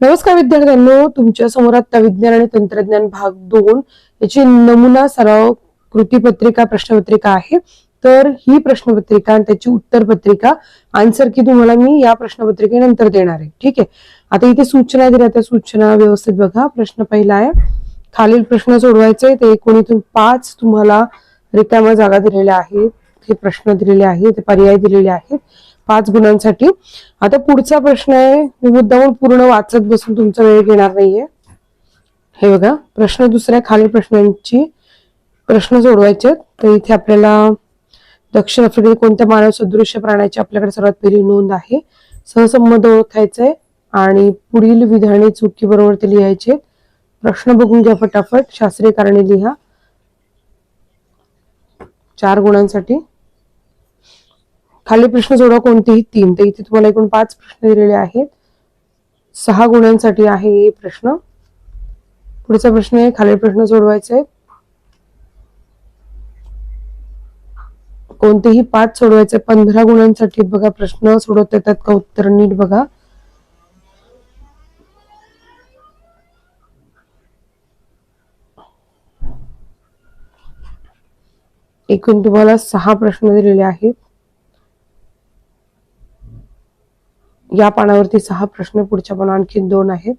नमस्कार विद्यार्थ्यांनो तुमच्यासमोर आता विज्ञान आणि तंत्रज्ञान भाग दोन याची नमुना सराव कृतीपत्रिका प्रश्नपत्रिका आहे. तर ही प्रश्नपत्रिका आणि त्याची उत्तर पत्रिका आन्सर की तुम्हाला मी या प्रश्नपत्रिकेनंतर देणार आहे. ठीक आहे? आता इथे सूचना दिल्या त्या सूचना व्यवस्थित बघा. प्रश्न पहिला आहे खालील प्रश्न सोडवायचे ते एकोणीतून पाच तुम्हाला रिकाम्या जागा दिलेल्या आहेत. हे प्रश्न दिलेले आहेत पर्याय दिलेले आहेत. पाच गुणांसाठी. आता पुढचा प्रश्न आहे मी मुद्दाहून पूर्ण वाचत बसून तुमचा वेळ घेणार नाहीये. हे बघा प्रश्न दुसऱ्या खालील प्रश्नांची प्रश्न सोडवायचे आहेत. तर इथे आपल्याला दक्षिण आफ्रिकेत कोणत्या मानव सदृश्य प्राण्याची आपल्याकडे सर्वात पहिली नोंद आहे? सहसंबंध ओळखायचे आणि पुढील विधाने चुकी बरोबर ते लिहायचे प्रश्न बघून घ्या फटाफट शास्त्रीय कारणे लिहा. चार गुणांसाठी. खाली प्रश्न सोडवा कोणतेही तीन. तर इथे तुम्हाला एकूण पाच प्रश्न दिलेले आहेत. सहा गुणांसाठी आहे हे प्रश्न. पुढचा प्रश्न आहे खालील प्रश्न सोडवायचे आहेत. कोणतेही पाच सोडवायचे पंधरा गुणांसाठी बघा प्रश्न सोडवता येतात का? उत्तर नीट बघा. एकूण तुम्हाला सहा प्रश्न दिलेले आहेत. या पानावरती सहा प्रश्न पुढच्या पण आणखी दोन आहेत.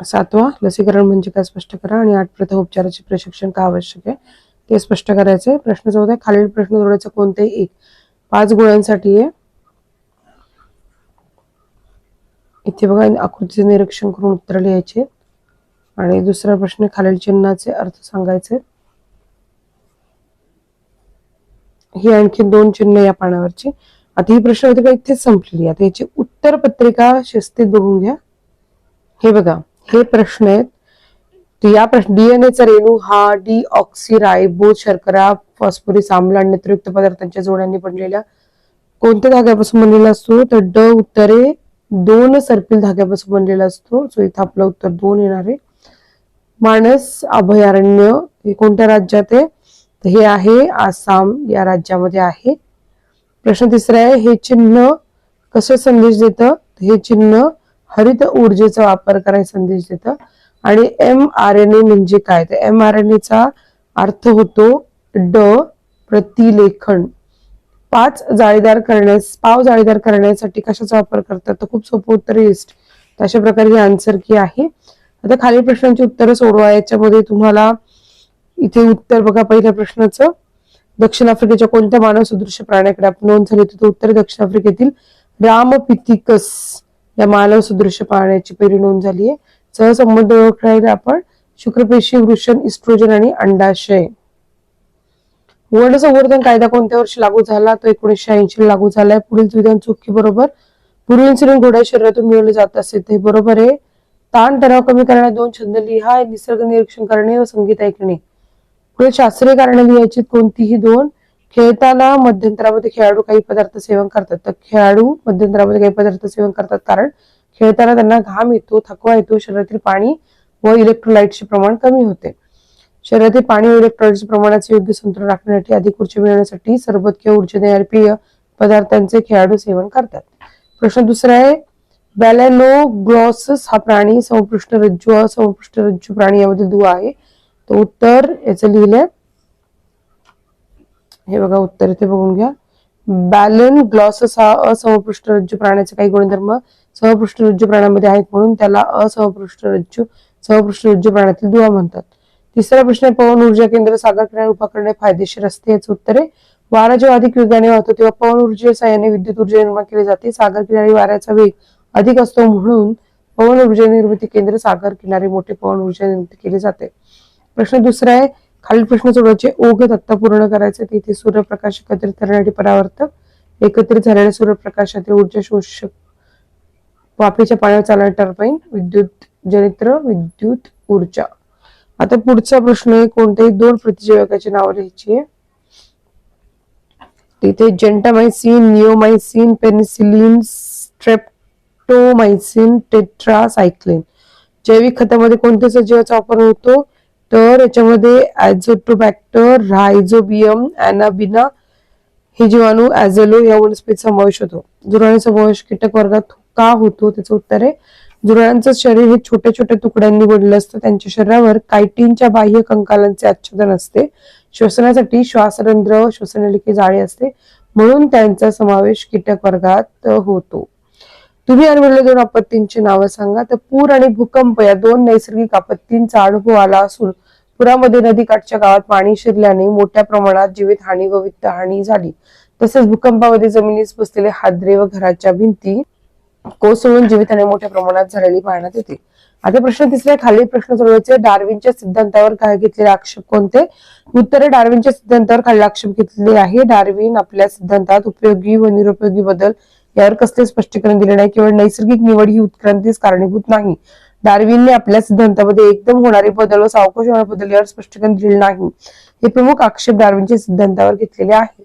सातवा लसीकरण म्हणजे काय स्पष्ट करा आणि आठ प्रथम उपचाराचे प्रशिक्षण का आवश्यक आहे? ते स्पष्ट करायचंय. प्रश्न चौदा आहे, खालील प्रश्न जोडायचा कोणतेही एक. पाच गोळ्यांसाठी आहे. इथे बघा आकृतीचे निरीक्षण करून उत्तर लिहायचे. आणि दुसरा प्रश्न खालील चिन्हाचे अर्थ सांगायचे. ही आणखी दोन चिन्ह या पानावरची. आता ही प्रश्नपत्रिका इथेच संपलेली आता याची उत्तर पत्रिका शिस्तीत बघून घ्या. हे बघा हे प्रश्न आहेत. या प्रश्न डीएनएचा रेणू हा डी ऑक्सिरायबोज शर्करा फॉस्फोरिस आम्ल आणि नेत्रयुक्त पदार्थांच्या जोड्यांनी बनलेल्या कोणत्या धाग्यापासून बनलेला असतो? तर ड उत्तरे दोन सर्पिल धाग्यापासून बनलेला असतो. सो इथं आपलं उत्तर दोन येणार आहे. मानस अभयारण्य हे कोणत्या राज्यात आहे? हे आहे आसाम या राज्यामध्ये आहे. प्रश्न तिसरा आहे हे चिन्ह कसे संदेश देतं? हे चिन्ह हरित ऊर्जेचा वापर करायला संदेश देतं. आणि एम आर एन ए म्हणजे काय? तर एम आर एन एचा अर्थ होतो ड प्रतिलेखन. पाच जाळीदार करण्यास पाव जाळीदार करण्यासाठी कशाचा वापर करतात? तर खूप सोपं उत्तर इस्ट अशा प्रकारे ही आन्सर की आहे. आता खालील प्रश्नांची उत्तरं सोडवा. याच्यामध्ये तुम्हाला इथे उत्तर बघा पहिल्या प्रश्नाचं. दक्षिण आफ्रिकेच्या कोणत्या मानव सदृश्य प्राण्याकडे आपण नोंद झाली होती तर उत्तर दक्षिण आफ्रिकेतील रामपिथिकस या मानव सदृश्य प्राण्याची पहिली नोंद झाली आहे. सहसंबंध ओळखायला आपण. शुक्रपेशी वृषण इस्ट्रोजन आणि अंडाशय. वर्ण संवर्धन कायदा कोणत्या वर्षी लागू झाला? तो एकोणीसशे ऐंशी लागू झालाय. पुढील विधान चुकी बरोबर. पूर्व इन्सुलिन घोड्या शरीरातून मिळवले जात असे. ते बरोबर आहे. ताण तणाव कमी करण्यात दोन छंद लिहा. निसर्ग निरीक्षण करणे व संगीत ऐकणे. पुढे शास्त्रीय कारणाने लिहायची कोणतीही दोन खेळताना मध्यंतरामध्ये खेळाडू काही पदार्थ सेवन करतात. तर खेळाडू मध्यंतरामध्ये काही पदार्थ सेवन करतात कारण खेळताना त्यांना घाम येतो थकवा येतो शरीरातील पाणी व इलेक्ट्रोलाइटचे प्रमाण कमी होते. शरीरातील पाणी व इलेक्ट्रोलाइटचे प्रमाणाचे योग्य संतुलन राखण्यासाठी अधिक ऊर्जा मिळवण्यासाठी सरबत किंवा ऊर्जा देणारे पेय पदार्थांचे खेळाडू सेवन करतात. प्रश्न दुसरा आहे बॅलॅनो ग्लॉसस हा प्राणी समपृष्ठ रज्जू हा समपृष्ठ रज्जू प्राणी यामध्ये दुवा आहे. तर उत्तर याचं लिहिलंय. हे बघा उत्तर इथे बघून घ्या. बॅलन ग्लॉसस हा असमपृष्ठ रज्जू प्राण्याचे काही गुणधर्म समपृष्ठ रज्जू प्राण्यामध्ये आहेत म्हणून त्याला असमपृष्ठ रज्जू समपृष्ठ रज्जू प्राण्यातील दुवा म्हणतात. तिसरा प्रश्न पवन ऊर्जा केंद्र सागर किनारे उभा करणे फायदेशीर असते याचं उत्तर आहे. वारा जेव्हा अधिक वेगाने वाहतो तेव्हा पवन ऊर्जेच्या साह्याने विद्युत ऊर्जा निर्माण केली जाते. सागर किनारी वाऱ्याचा वेग अधिक असतो म्हणून पवन ऊर्जा निर्मिती केंद्र सागर किनारी मोठे पवन ऊर्जा निर्मिती केली जाते. प्रश्न दुसरा आहे खालील प्रश्न सोडवायचे ओघ तत्ता पूर्ण करायचे तिथे सूर्यप्रकाश एकत्रित करण्यासाठी परावर्तक एकत्रित झालेल्या सूर्यप्रकाशातील ऊर्जा शोषक वाफेच्या पाण्यावर चालणारे टर्बाईन विद्युत जनित्र विद्युत ऊर्जा. आता पुढचा प्रश्न आहे कोणत्याही दोन प्रतिजैवकाची नाव लिहायची आहे? तिथे gentamicin neomycin penicillin streptomycin tetracycline जैविक खतामध्ये कोणत्या सजीवाचा वापर होतो? तर याच्यामध्ये ऍझोटोबॅक्टर रायझोबियम अॅनाबिना हे जीवाणू ऍझेलो या वनस्पतीत समावेश होतो. दुराणी समावेश कीटक वर्गात का होतो? त्याचं उत्तर आहे. जुराणांचं शरीर हे छोट्या छोट्या तुकड्यांनी बनलं असतं. त्यांच्या शरीरावर कायटीनच्या बाह्य कंकालांचे आच्छादन असते. श्वसनासाठी श्वासरंध्र श्वसनलिके जाळी असते. म्हणून त्यांचा समावेश कीटक वर्गात होतो. तुम्ही अनुभवलेल्या दोन आपत्तींची नावं सांगा. तर पूर आणि भूकंप या दोन नैसर्गिक आपत्तींचा अनुभव आला असून पुरामध्ये नदीकाठच्या गावात पाणी शिरल्याने मोठ्या प्रमाणात जीवित हानी व वित्त हानी झाली. तसेच भूकंपामध्ये जमिनीस बसलेले हादरे व घराच्या भिंती कोसळून जीवितहानी मोठ्या प्रमाणात झालेली पाहण्यात येते. आता प्रश्न तिसरे खालील प्रश्न सोडवायचे. डार्विनच्या सिद्धांतावर काय घेतलेले आक्षेप कोणते? उत्तरे डार्विनच्या सिद्धांतावर खालील आक्षेप घेतलेले आहे. डार्विन आपल्या सिद्धांतात उपयोगी व निरुपयोगी बदल यावर कसले स्पष्टीकरण दिले नाही केवळ नैसर्गिक निवड ही उत्क्रांतीस कारणीभूत नाही. डार्विनने आपल्या सिद्धांतामध्ये एकदम होणारे बदल व सावकाश होणारे बदल यावर स्पष्टीकरण दिले नाही. हे प्रमुख आक्षेप डार्विनच्या सिद्धांतावर घेतलेले आहे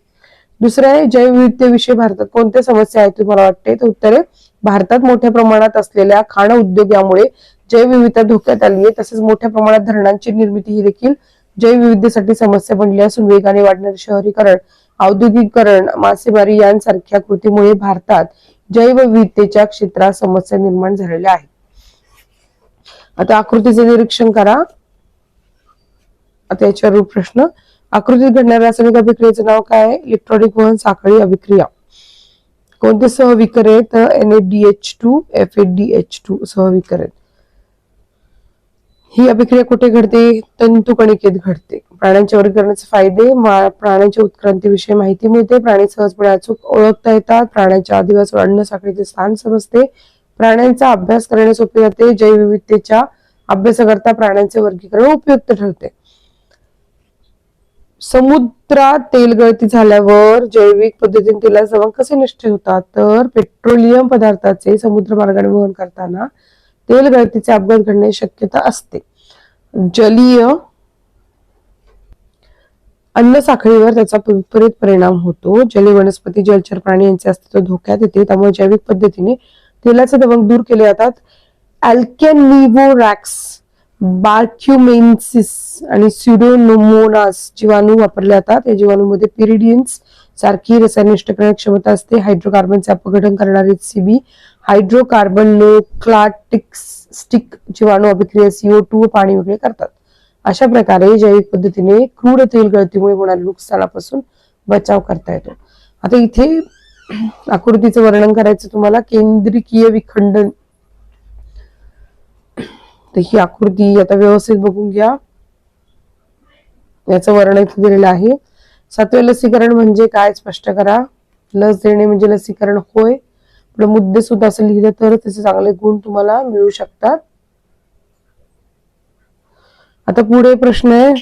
दुसरं आहे जैवविविधतेविषयी भारतात कोणत्या समस्या आहेत तुम्हाला वाटते तर उत्तर भारतात मोठ्या प्रमाणात असलेल्या खाण उद्योग यामुळे जैवविविधता धोक्यात आली आहे. तसेच मोठ्या प्रमाणात धरणांची निर्मिती ही देखील जैवविविधतेसाठी समस्या बनली असून वेगाने वाढणारे शहरीकरण औद्योगिकरण मासेमारी यांसारख्या कृतीमुळे भारतात जैवविविधतेच्या क्षेत्रात समस्या निर्माण झालेल्या आहेत. आता आकृतीचे निरीक्षण करा. आता याच्यावर प्रश्न. आकृतीत घडणाऱ्या रासायनिक अभिक्रियेचं नाव काय इलेक्ट्रॉनिक वहन साखळी अभिक्रिया. कोणते सहविकर आहेत H two F H two सहविकर आहेत ही अभिक्रिया कुठे घडते? तंतुकणिकेत घडते. प्राण्यांच्या वर्गीकरणाचे फायदे प्राण्यांच्या उत्क्रांतीविषयी माहिती मिळते. प्राणी सहजपणे अचूक ओळखता येतात. प्राण्यांच्या आदिवास अन्न साखळीचे स्थान समजते. प्राण्यांचा अभ्यास करणे सोपे जाते. जैवविविधतेच्या अभ्यासाकरता प्राण्यांचे वर्गीकरण उपयुक्त ठरते. समुद्रात तेलगळती झाल्यावर जैविक पद्धतीने तेलाचे द्रव्य कसे नष्ट होतात? तर पेट्रोलियम पदार्थाचे समुद्र मार्गाने वहन करताना तेल गळतीचे अपघात घडण्याची शक्यता असते. जलीय अन्न साखळीवर त्याचा विपरीत परिणाम होतो. जलीय वनस्पती जलचर प्राणी यांचे अस्तित्व धोक्यात येते. त्यामुळे जैविक पद्धतीने तेलाचे दबंग दूर केले जातात. अल्कॅनिवोरॅक्स बार्क्युमेन्सिस आणि सिडोनोमोनास जीवाणू वापरले जातात. या जीवाणूमध्ये पिरिडियन्स सारखी रसायनिष्ठ करण्याची क्षमता असते. हायड्रोकार्बनचे अपघटन करणारे सीबी हायड्रोकार्बन नोक्लाटिक्स स्टिक जीवाणू अभिक्रिया सीओ टू व पाणी वेगळे करतात. अशा प्रकारे जैविक पद्धतीने क्रूड तेल गळतीमुळे होणाऱ्या नुकसानापासून बचाव करता येतो. आता इथे आकृतीचं वर्णन करायचं तुम्हाला. केंद्रिकीय विखंडन. तर ही आकृती आता व्यवस्थित बघून घ्या. याचं वर्णन इथे दिलेलं आहे. सातवे लसीकरण म्हणजे काय स्पष्ट करा. लस देणे म्हणजे लसीकरण होय. पण मुद्दे सुद्धा असं लिहिलं तर त्याचे चांगले गुण तुम्हाला मिळू शकतात. आता पुढे प्रश्न आहे.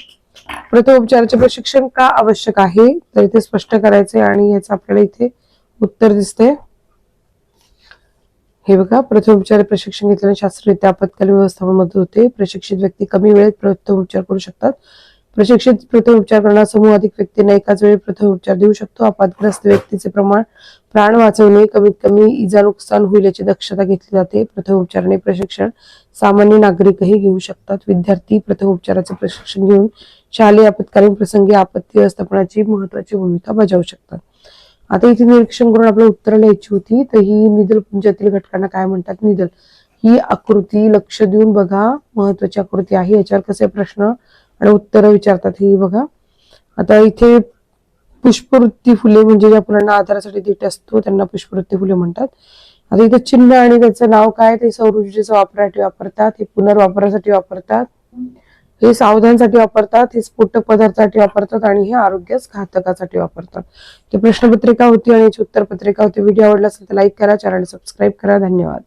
प्रथमोपचाराचे प्रशिक्षण का आवश्यक आहे? तर इथे स्पष्ट करायचे आणि याचं आपल्याला इथे उत्तर दिसते. हे बघा प्रथमोपचार प्रशिक्षण घेतल्याने शास्त्ररित्या आपत्कालीन व्यवस्थापन मदत होते. प्रशिक्षित व्यक्ती कमी वेळेत प्रथमोपचार करू शकतात. प्रशिक्षित प्रथमोपचार करणारा समूह अधिक व्यक्तींना एकाच वेळी प्रथम उपचार देऊ शकतो. आपातग्रस्त व्यक्तीचे प्रमाण प्राण वाचवणे कमीत कमी इजा नुकसान होईल याची दक्षता घेतली जाते. प्रथम प्रथमोपचाराने प्रशिक्षण सामान्य नागरिकही घेऊ शकतात. विद्यार्थी प्रथम उपचाराचे प्रशिक्षण घेऊन शालेय आपत्कालीन प्रसंगी आपत्ती व्यवस्थापनाची महत्वाची भूमिका बजावू शकतात. आता इथे निरीक्षण करून आपल्याला उत्तर लिहायची होती तर ही निदल पुंजातील घटकांना काय म्हणतात? निदल. ही आकृती लक्ष देऊन बघा. महत्वाची आकृती आहे. याच्यावर कसे प्रश्न आणि उत्तरं विचारतात ही बघा. आता इथे पुष्पवृत्ती फुले म्हणजे ज्या फुलांना आधारासाठी देठ असतो त्यांना पुष्पवृत्ती फुले म्हणतात. आता इथे चिन्ह आणि त्याचं नाव काय? ते सौर ऊर्जेचा वापरासाठी वापरतात हे पुनर्वापरासाठी वापरतात हे सावधानसाठी वापरतात हे स्फोटक पदार्थासाठी वापरतात आणि हे आरोग्यास घातकासाठी वापरतात. ते प्रश्नपत्रिका होती आणि याची उत्तरपत्रिका होती. व्हिडिओ आवडला असेल तर लाईक करा चॅनल सबस्क्राईब करा. धन्यवाद.